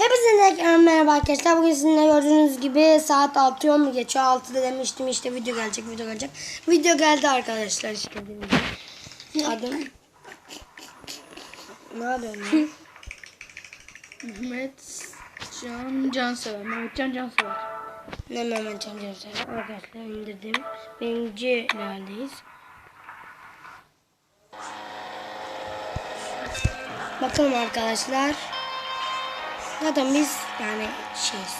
Hepinize tekrar merhaba arkadaşlar. Bugün sizinle gördüğünüz gibi saat 6 mu geçiyor? 6'da demiştim işte video gelecek video gelecek. Video geldi arkadaşlar işte. Adım. Ne yapıyorsun? Mehmet Can Cansever. Mehmet Can Cansever. ne Mehmet Can Cansever. Arkadaşlar indirdim. Birinci neredeyiz? Bakalım arkadaşlar. Zaten biz yani şeyiz.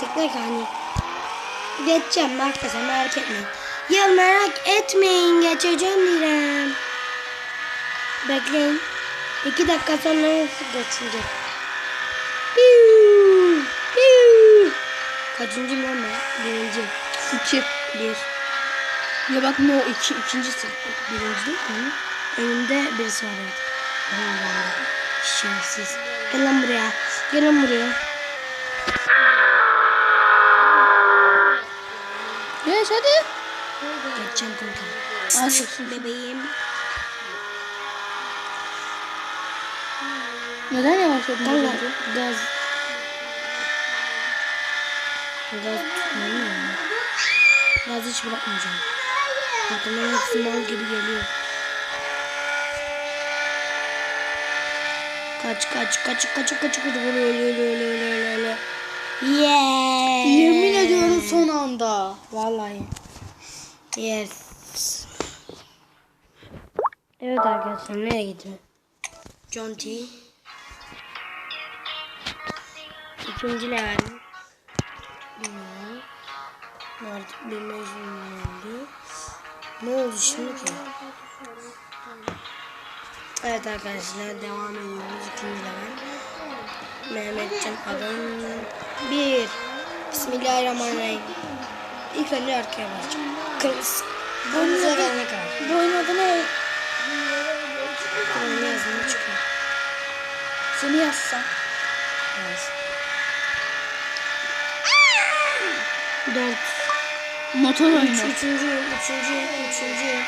Tıklayık hani. Geçeceğim arkadaşlar merak etmeyin. Ya merak etmeyin geçeceğim direm. Bekleyin. İki dakika sonra geçecek. Piu, piu. Kaçıncı lan ben? Birinci. İki. Bir. Ya bak no iki. ikinci sıra. Birinci değil mi? Önümde birisi var evet. Şerefsiz. Gel lan buraya. Gel lan buraya. Geç hadi. Geçeceğim kanka. Nasılsın? Bebeğim. Neden yavaşladın? Önce? gaz. Gaz tutmuyor. Gaz hiç bırakmayacağım. Aklımdan hepsi mal gibi geliyor. Kaç kaç kaç kaç kaç kaç öyle öyle öyle öyle öyle öyle öyle. Yeah. Yemin ediyorum son anda. Vallahi. Yes. Evet arkadaşlar nereye gidiyor? John T. İkinci level. Bilmiyorum. Artık bir mezun oldu. Ne oldu şimdi ki? Evet arkadaşlar devam ediyoruz ikinci level. Mehmetcan adam bir. Bismillahirrahmanirrahim. İlk önce arkaya basacağım. Kırmızı. Kırmızıya gelene kadar. Bu oyunun adı ne? Kırmızı yazımı çıkıyor. Seni yazsam. Evet. Dört. Motor Üç, oyunu. üçüncü, üçüncü, üçüncü.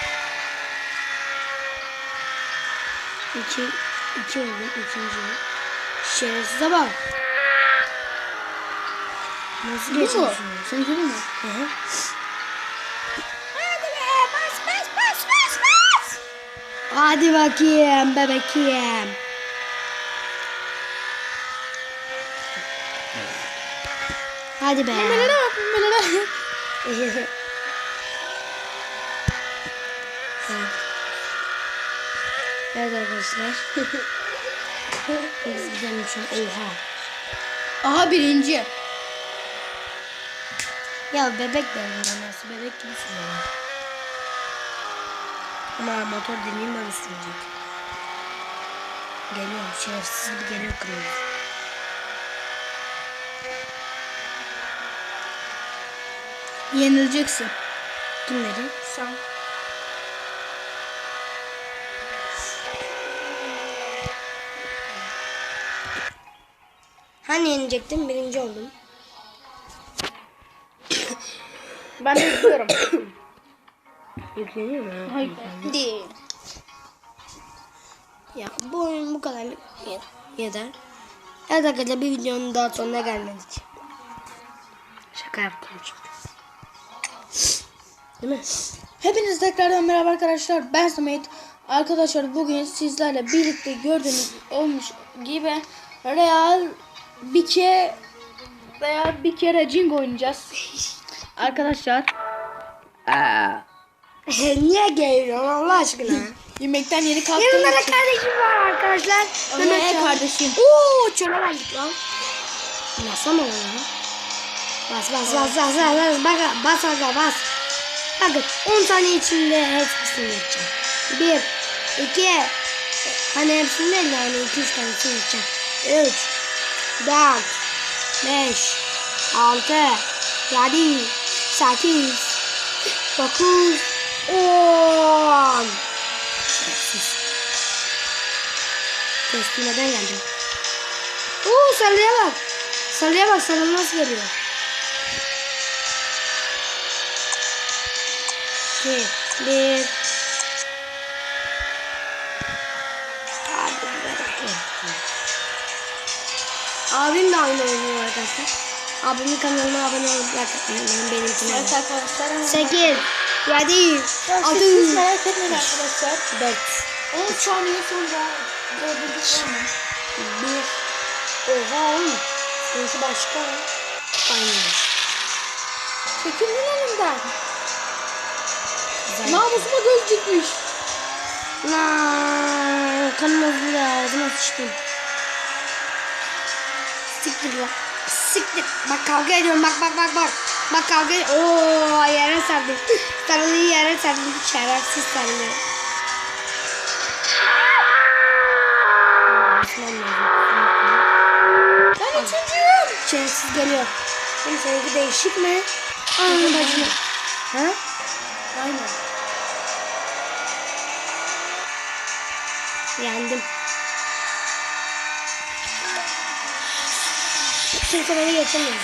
İki, iki oldu, ikinci. Şerefsize bak. Nasıl geçiyorsun? Seni görüyor mu? Hı hı. Hadi be, bas bas bas bas bas. Hadi bakayım bebekim. Hadi be. Evet. Evet arkadaşlar. Biz an. Oha. Aha birinci. Ya bebek benim nasıl bebek gibi sürüyor. Ama motor deneyim böyle sürecek. Geliyor şerefsiz gibi geliyor kırmızı. Yenileceksin. Kim dedi? Sen. Hani yenecektim birinci oldum. Ben de izliyorum. Yükleniyor mu? Hayır. Değil. Ya bu oyun bu kadar ye- yeter. Evet arkadaşlar bir videonun daha sonuna gelmedik. Şaka yaptım çünkü. Değil mi? Hepiniz tekrardan merhaba arkadaşlar. Ben Samet. Arkadaşlar bugün sizlerle birlikte gördüğünüz olmuş gibi Real bir kere Real bir kere Jing oynayacağız. arkadaşlar. Niye geliyorsun Allah aşkına? Yemekten yeni kalktım. Yanımda da kardeşim var arkadaşlar. Ömer Mehmet kardeşim. Oo çöle verdik lan. Nasıl mı lan? Bas bas bas bas bas bas bak bas bas bas. Bakın 10 saniye içinde hepsini yapacağım. 1 2 Hani hepsini değil de hani 2 3 tanesini yapacağım. 3 4 5 6 7 8 9 10 Şerefsiz. Kestirmeden geldi? Uuu sarıya bak. Sarıya bak sarı nasıl geliyor 2 1 Abim de aynı oynuyor arkadaşlar. Abimin kanalına abone olup like atmayı unutmayın benimkine. Evet arkadaşlar. hemen- 8 7 Ya 6 Siz merak etmeyin arkadaşlar. 4 10 saniye sonra gördüğünüz zaman 1 Oha oğlum. Seninki başka. Aynen. çekilin önümden. Namusuma göz dikmiş. Lan kanım ağzıma sıçtım. Siktir lan. Siktir. Bak kavga ediyorum bak bak bak bak. Bak kavga ediyorum. Oo yere sardı. Sarılı yere sardı. Şerefsiz sarılı. Ben üçüncüyüm. Şerefsiz geliyor. Benim seninki değişik mi? Anı bacını. Ha? Aynen. Yendim. Kimse beni geçemiyor.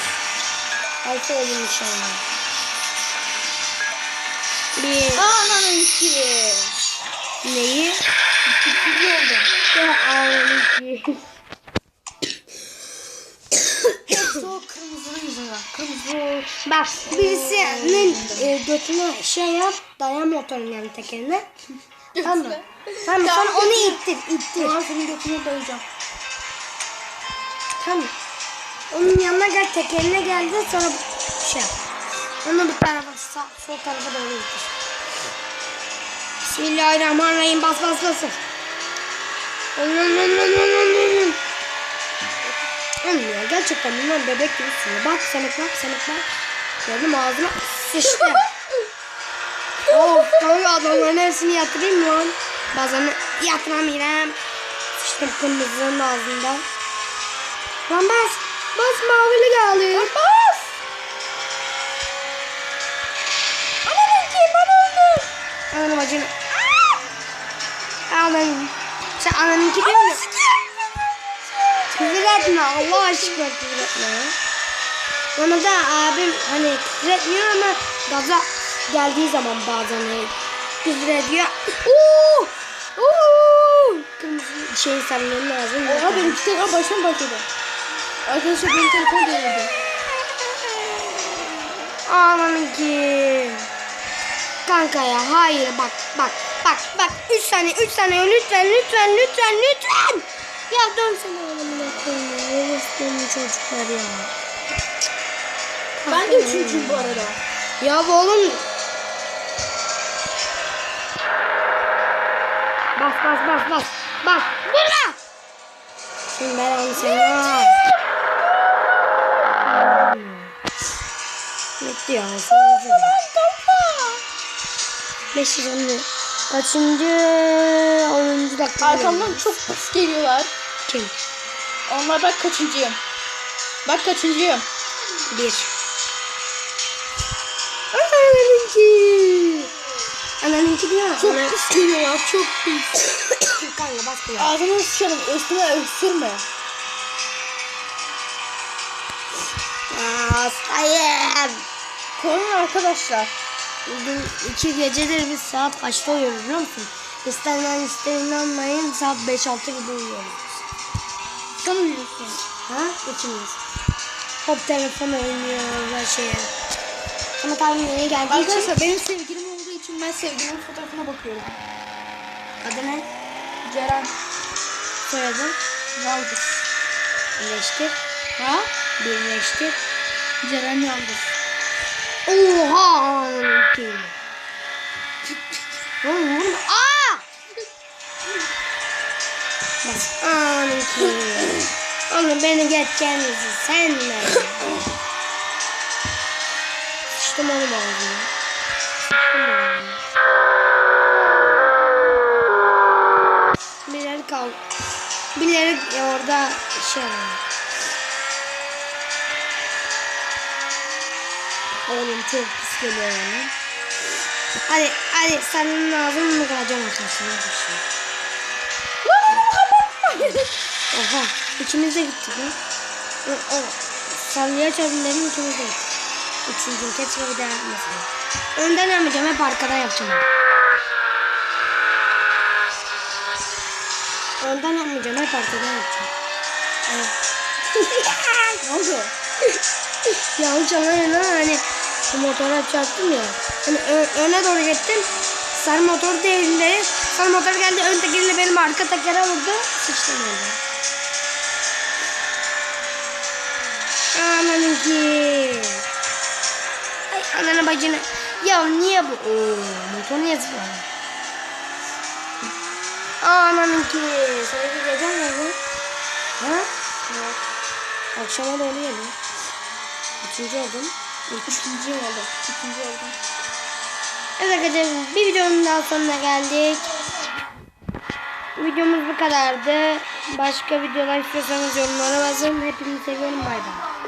Altı oldum inşallah. Bir Ananın iki. neyi? İkinci oldum. Ya ağladım ki. Hepsi o kırmızının yüzünden. Kırmızı. Bak birisinin e, götüne şey yap. Dayan motorun yani tekerine. Tamam mı? Tamam? Sen onu ittir, ittir. Tamam senin götüne dayayacağım. Tamam. Onun yanına gel tekerine geldi sonra şey yap. Onu bir tarafa sağ, sol tarafa doğru getir. Bismillahirrahmanirrahim bas bas bas. Ya gerçekten bunlar bebek gibi sürüyor. Bak senek bak senek bak. Gördüm ağzına sıçtı. of kanka adamların hepsini yatırayım mı? Bazen yatıramıyorum. Sıçtım kırmızının ağzında. Lan bas. Bas mavili geldi. Bas. Ananın ki ben öldüm. Ananın bacını. Ananın. Sen ananın ki değil mi? Küfür etme Allah aşkına küfür etme. Bana da abim hani küfür etmiyor ama gaza geldiği zaman bazen hani küfür ediyor. Uuu! Uuu! Kırmızı şey sarmam lazım. Oha benim tekrar başım başladı. Arkadaşlar benim telefon delirdi. Aman ki. Kanka ya hayır bak bak bak bak 3 saniye 3 saniye lütfen lütfen lütfen lütfen. Ya dönsene oğlumuna koyma. Orospu'nun çocuklar ya. Ben de üçüncüyüm bu arada. Ya bu oğlum. Bas bas bas bas. Bas. Burada. Şimdi ben onu seni. Bitti ya. Beş yüz Kaçıncı? Onuncu dakika. Arkamdan çok pis geliyorlar. Kim? Onlar bak kaçıncıyım. Bak kaçıncıyım. Bir. Ananınki. Ananınki diyor. Çok Ana- pis geliyorlar çok pis. Kanka bas buraya. Ağzını sıçalım üstüme öksürme. Hastayım. Korun arkadaşlar. Bugün iki gecedir biz saat kaçta uyuyoruz biliyor musun? İstenen isteyin olmayın saat 5-6 gibi uyuyoruz. Sen uyuyorsun. Ha? Üçümüz. Hop telefon oynuyoruz her şeye. Ama tabii yeni için Arkadaşlar benim sevgilim olduğu için ben sevgilimin fotoğrafına bakıyorum. adı ne? Ceren Soyadı? Yaldır. Birleştir. Ha? Birleştir. Ceren Yaldır. Oha! ananınki. Oğlum vurma. Aa! Bak beni geçeceğinizi sen ne? Sıçtım oğlum ağzına. Sıçtım ağzına. Birileri kal. Birileri orada şey var. Oğlum çok pis geliyor yani. Hadi hadi senin ağzını mı kıracağım arkadaşlar. Oha ikimiz de gittik lan. Sallıya çözümlerin ikimiz de gittik. Üçüncü keşke bir daha yapmasın. Önden yapmayacağım hep arkada yapacağım. Önden yapmayacağım hep arkada yapacağım. Evet. Ne oldu? Yanlış anlayın ha hani bu motora çarptım ya. Hani öne doğru gittim. Sarı motor devrinde. Sarı motor geldi ön tekeriyle benim arka tekere vurdu. Sıçtım öyle. Ananınki. Ay ananı bacını. Ya niye bu? Oo, motor niye zıplıyor? Ananınki. Sanki gece mi bu? Ha? Yok. Akşama doğru geliyor. Üçüncü oldum. Üçüncü oldu. Üçüncü oldu. Evet arkadaşlar bir videonun daha sonuna geldik. Videomuz bu kadardı. Başka videolar istiyorsanız yorumlara yazın. Hepinizi seviyorum. Bay bay.